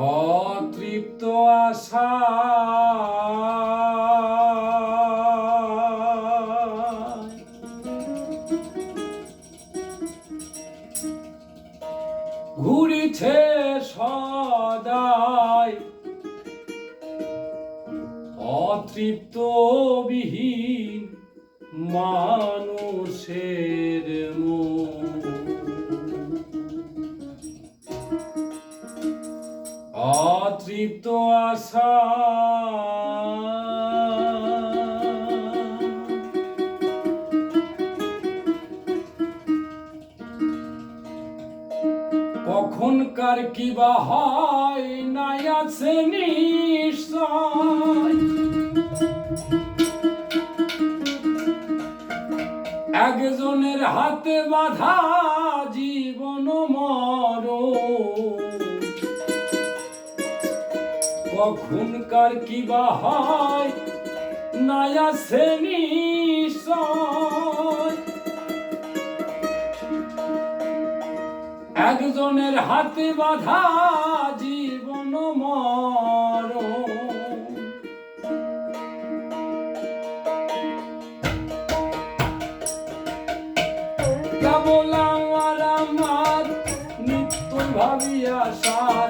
অতৃপ্ত আশা। ঘুরিছে সদাই অতৃপ্ত বিহীন মানুষের অতৃপ্ত আশা। কখনকার কি বা হয় নাই আছে একজনের হাতে বাধা কখনকার কি বা হয়? নাই আছে একজনের হাতে বাধা জীবন মর কেবল আমার আমার নিত্য ভাবিয়া সার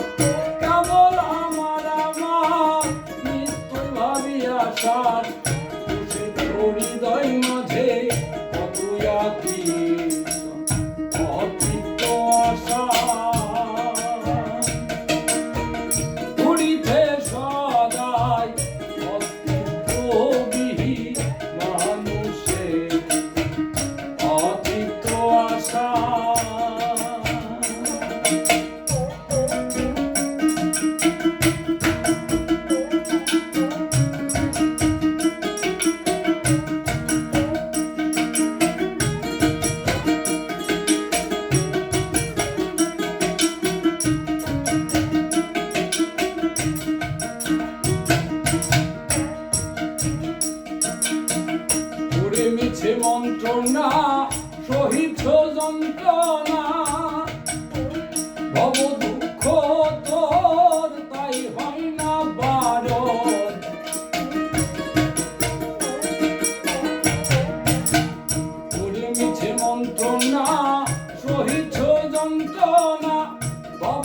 মিছে মন্ত্রণা সহিত যন্ত্রণা ভব দুঃখ তোর, তাই হয় না বারণ। ঘুরে মিছে মন্ত্রণা সহিত যন্ত্রণা ভব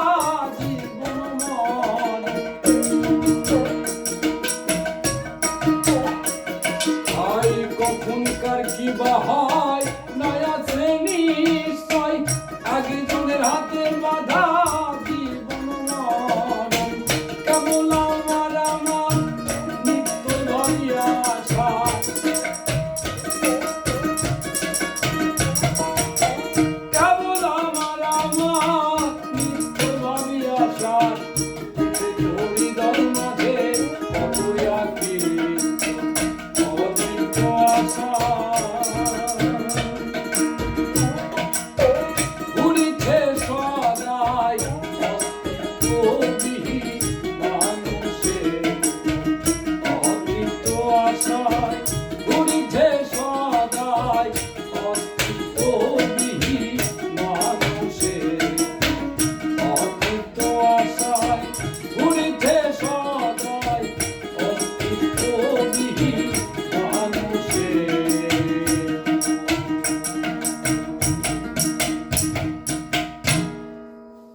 Oh.